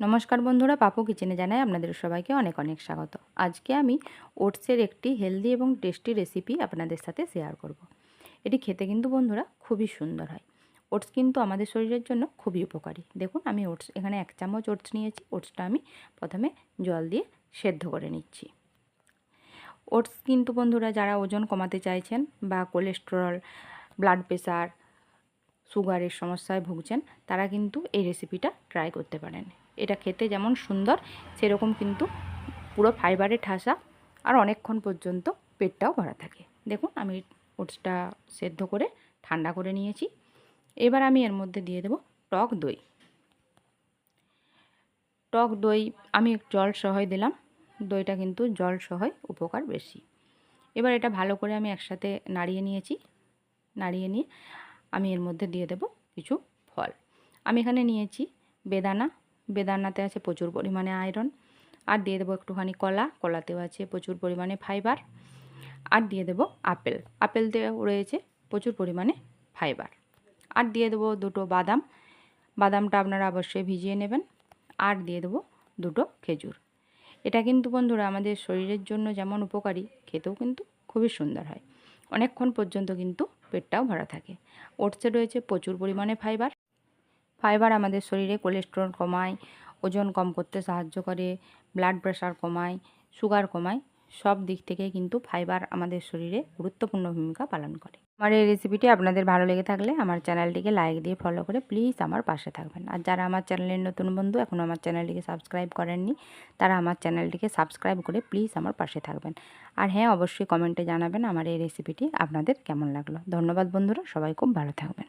নমস্কার বন্ধুরা, পাপু কিচেনে জানাই আপনাদের সবাইকে অনেক অনেক স্বাগত। আজকে আমি ওটসের একটি হেলদি এবং টেস্টি রেসিপি আপনাদের সাথে শেয়ার করব। এটি খেতে কিন্তু বন্ধুরা খুবই সুন্দর হয়। ওটস কিন্তু আমাদের শরীরের জন্য খুবই উপকারী। দেখুন, আমি ওটস, এখানে এক চামচ ওটস নিয়েছি। ওটসটা আমি প্রথমে জল দিয়ে সেদ্ধ করে নিচ্ছি। ওটস কিন্তু বন্ধুরা, যারা ওজন কমাতে চাইছেন বা কোলেস্টেরল, ব্লাড প্রেশার সুগারের সমস্যায় ভুগছেন, তারা কিন্তু এই রেসিপিটা ট্রাই করতে পারেন। এটা খেতে যেমন সুন্দর, সেরকম কিন্তু পুরো ফাইবারে ঠাসা আর অনেকক্ষণ পর্যন্ত পেটটাও ভরা থাকে। দেখুন, আমি ওটসটা সেদ্ধ করে, ঠান্ডা করে নিয়েছি। এবার আমি এর মধ্যে দিয়ে দেব টক দই। টক দই আমি জল সহই দিলাম, দইটা কিন্তু জল সহই উপকার বেশি। এবার এটা ভালো করে আমি একসাথে নাড়িয়ে নিয়েছি, নাড়িয়ে নিয়ে আমি এর মধ্যে দিয়ে দেব কিছু ফল। আমি এখানে নিয়েছি বেদানা বেদানাতে আছে প্রচুর পরিমাণে আয়রন আর দিয়ে দেবো একটুখানি কলা, কলাতেও আছে প্রচুর পরিমাণে ফাইবার আর দিয়ে দেবো আপেল, আপেলতেও রয়েছে প্রচুর পরিমাণে ফাইবার আর দিয়ে দেবো দুটো বাদাম, বাদামটা আপনারা অবশ্যই ভিজিয়ে নেবেন, আর দিয়ে দেবো দুটো খেজুর। এটা কিন্তু বন্ধুরা আমাদের শরীরের জন্য যেমন উপকারী, খেতেও কিন্তু খুবই সুন্দর হয়। অনেকক্ষণ পর্যন্ত কিন্তু পেটটাও ভরা থাকে। ওটসে রয়েছে প্রচুর পরিমাণে ফাইবার ফাইবার আমাদের শরীরে কোলেস্টেরল কমায়, ওজন কম করতে সাহায্য করে ব্লাড প্রেশার কমায় সুগার কমায়, সব দিক থেকে কিন্তু ফাইবার আমাদের শরীরে গুরুত্বপূর্ণ ভূমিকা পালন করে। আমার এই রেসিপিটি আপনাদের ভালো লেগে থাকলে আমার চ্যানেলটিকে লাইক দিয়ে ফলো করে প্লিজ আমার পাশে থাকবেন। আর যারা আমার চ্যানেলের নতুন বন্ধু এখনও আমার চ্যানেলটিকে সাবস্ক্রাইব করেননি, তারা আমার চ্যানেলটিকে সাবস্ক্রাইব করে প্লিজ আমার পাশে থাকবেন। আর হ্যাঁ অবশ্যই কমেন্টে জানাবেন আমার এই রেসিপিটি আপনাদের কেমন লাগল। ধন্যবাদ বন্ধুরা, সবাই খুব ভালো থাকবেন।